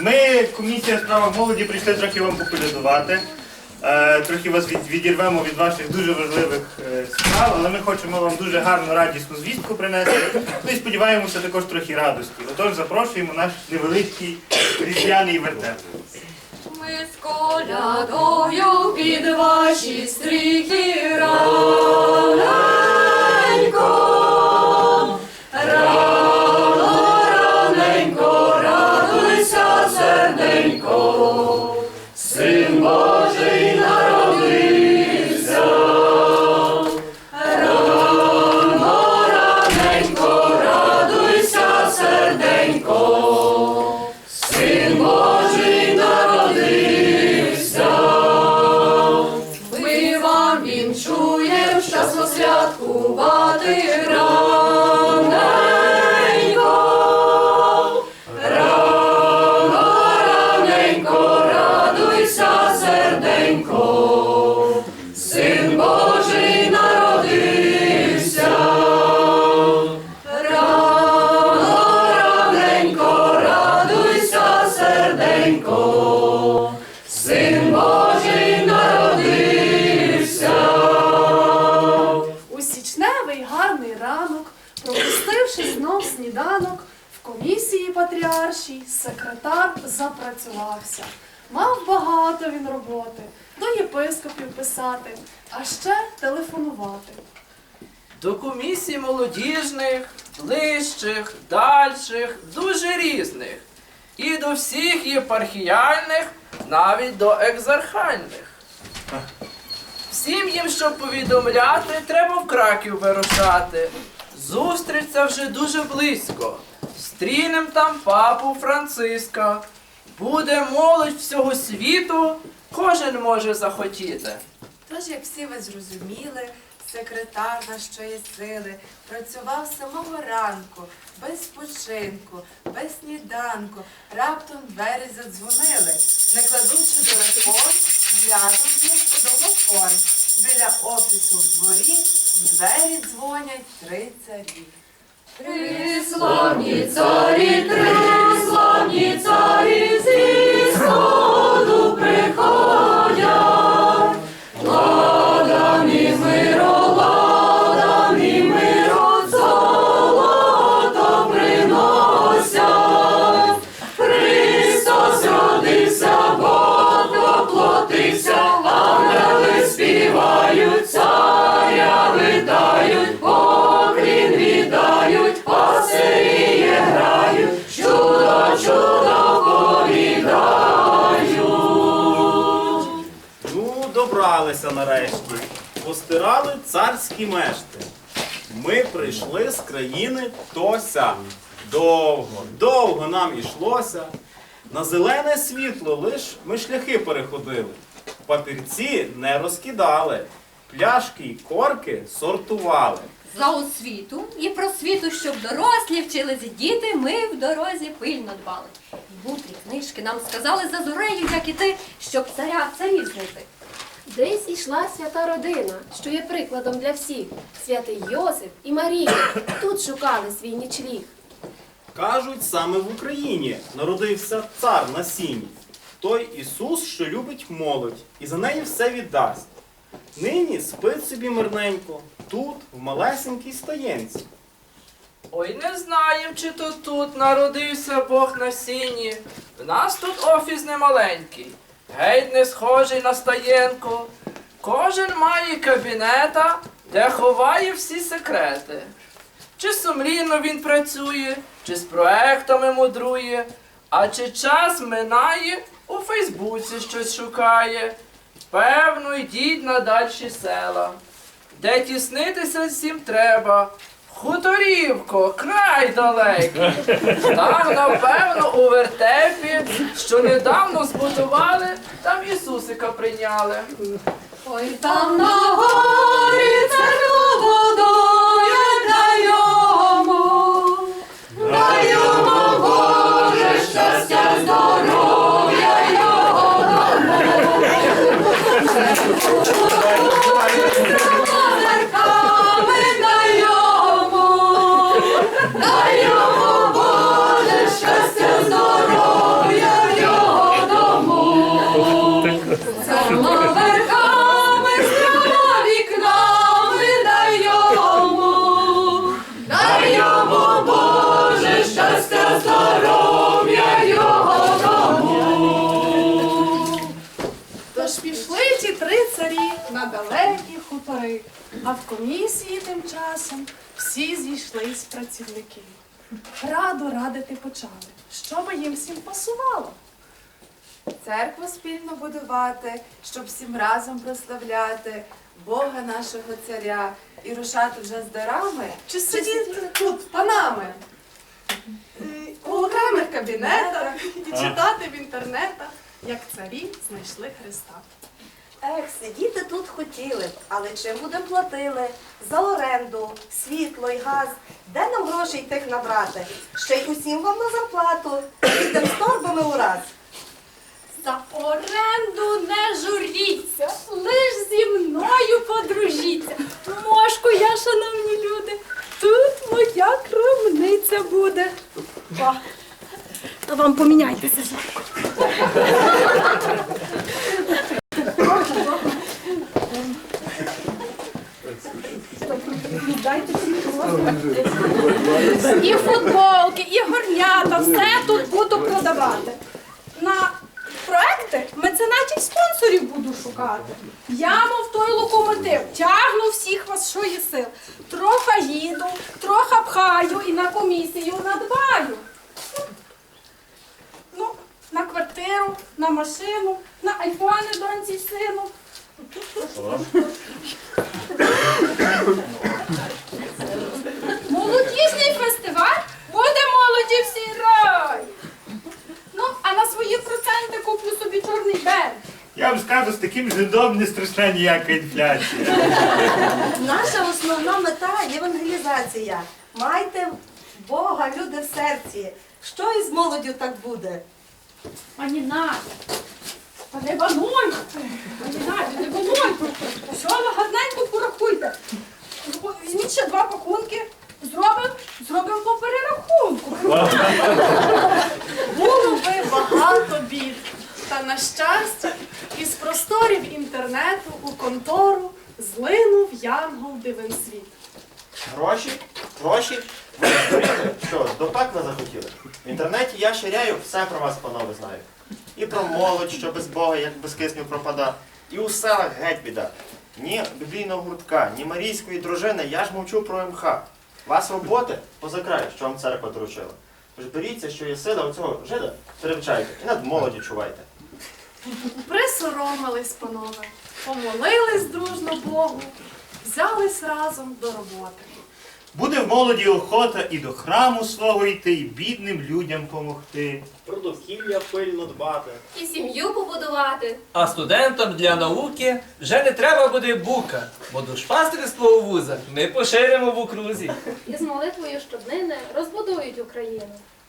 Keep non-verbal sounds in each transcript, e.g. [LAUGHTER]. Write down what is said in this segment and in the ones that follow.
Ми, комісія справах молоді, прийшли трохи вам поколядувати. Е, Трохи вас відірвемо від ваших дуже важливих е, справ, але ми хочемо вам дуже гарну радісну звістку принести. Ну і сподіваємося також трохи радості. Отож запрошуємо наш невеличкий різдвяний вертеп. Ми з колядою під ваші стріхи раненько. Рано, go пропустивши знов сніданок, в комісії патріаршій секретар запрацювався. Мав багато він роботи, до єпископів писати, а ще телефонувати. До комісій молодіжних, ближчих, дальших, дуже різних. І до всіх єпархіяльних, навіть до екзархальних. Всім їм, щоб повідомляти, треба в Краків вирушати. Зустріч це вже дуже близько. Стрінем там папу Франциска. Буде молодь всього світу, кожен може захотіти. Тож, як всі ви зрозуміли, секретар нашої сили працював з самого ранку, без спочинку, без сніданку. Раптом двері задзвонили, не кладучи телефон, він у домофон. Біля офісу в дворі в двері дзвонять три царі. Три славні царі, три славні царі зі Ну, нарешті. Постирали царські мешти. Ми прийшли з країни Тося. Довго, довго нам ішлося. На зелене світло лиш ми шляхи переходили. Папірці не розкидали, пляшки й корки сортували. За освіту і просвіту, щоб дорослі вчились діти, ми в дорозі пильно дбали. І мудрі книжки нам сказали за зорею, як іти, щоб царя царів знайти. Десь ішла свята родина, що є прикладом для всіх. Святий Йосип і Марія тут шукали свій нічліг. Кажуть, саме в Україні народився цар на сіні. Той Ісус, що любить молодь, і за неї все віддасть. Нині спить собі мирненько, тут, в малесенькій стаєнці. Ой, не знаєм, чи то тут народився Бог на сіні. В нас тут офіс немаленький, геть не схожий на стаєнку. Кожен має кабінета, де ховає всі секрети. Чи сумлінно він працює, чи з проектами мудрує, а чи час минає, у Фейсбуці щось шукає. Певно, йдіть на дальші села, де тіснитися всім треба. Хуторівко, край далекий. Там, напевно, у вертепі, що недавно збудували, там Ісусика прийняли. Ой, там на горі на далекі хутори. А в комісії тим часом всі зійшлись працівники. Раду радити почали, що би їм всім пасувало. Церкву спільно будувати, щоб всім разом прославляти Бога нашого царя і рушати вже з дарами Чи сидіти тут панами е, у окремих кабінетах і читати в інтернетах, як царі знайшли Христа. Ех, сидіти тут хотіли, б, але чим будемо платили? За оренду, світло й газ. Де нам грошей тих набрати? Ще й усім вам на зарплату. Підемо з торбами ураз. За оренду не журіться, лиш зі мною подружіться. Мошку я, шановні люди, тут моя крамниця буде. Ба. А вам поміняйтеся. І футболки, і горнята, все тут буду продавати. На проекти меценатів спонсорів буду шукати. Я, мов той локомотив, тягну всіх вас, що є сил. Троха їду, троха пхаю і на комісію надбаю. Ну, на квартиру, на машину, на айфони доньці сину. [LAUGHS] Молодіжний фестиваль буде молоді всій рай. Ну, а на свої проценти куплю собі чорний берег. Я вам скажу, з таким жидом не страшна ніяка інфляція. Наша основна мета євангелізація. Майте Бога, люди в серці. Що із молоддю так буде? Пані Надя, та не! Пані Надя, не бануй! Що ви гарненько порахуйте? Візьміть ще два пакунки, Було би багато бід. Та на щастя, із просторів інтернету у контору злинув Янгол Дивенсвіт. Гроші? Гроші? Ви розумієте, що до пекла захотіли? В інтернеті я ширяю, все про вас, панове, знаю. І про молодь, що без Бога, як без кисню пропада. І у селах геть біда. Ні біблійного гуртка, ні марійської дружини, я ж мовчу про МХ. Вас роботи позакраю, що вам церква доручила. Беріться, що є сила у цього жида, перевчайте і над молоді чувайте. Присоромились, панове, помолились дружно Богу, взялись разом до роботи. Буде в молоді охота і до храму свого йти, і бідним людям помогти. Про довкілля пильно дбати. І сім'ю побудувати. А студентам для науки вже не треба буде бука, бо душпастерство у вузах ми поширимо в окрузі. І з молитвою щоднини розбудують Україну.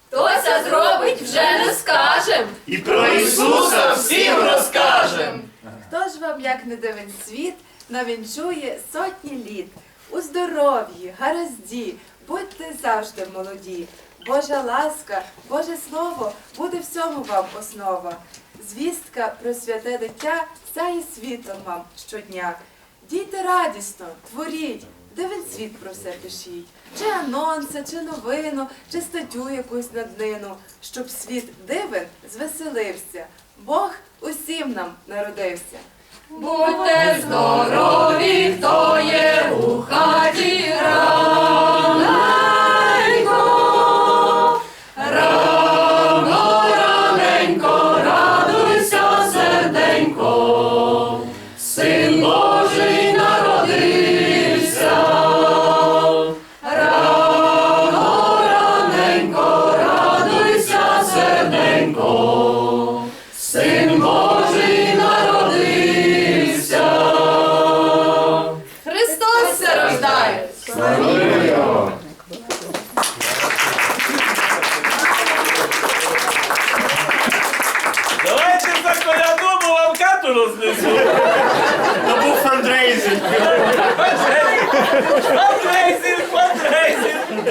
Хто це зробить, вже не скажем. І про Ісуса всім розкажем. Хто ж вам, як не дивен світ, навінчує сотні літ? У здоров'ї, гаразді, будьте завжди молоді. Божа ласка, Боже Слово буде всьому вам основа. Звістка про святе дитя сяє світом вам щодня. Дійте радісно, творіть, дивен світ про все пишіть. Чи анонси, чи новину, чи статтю якусь на днину, щоб світ дивен звеселився. Бог усім нам народився. Будьте здорові, хто є у хаті раненько. Христос се рождає! Славімо Його! Давайте за коляну вам хату рознесу. Це був. Фандрейзинг, фандрейзинг, фандрейзинг.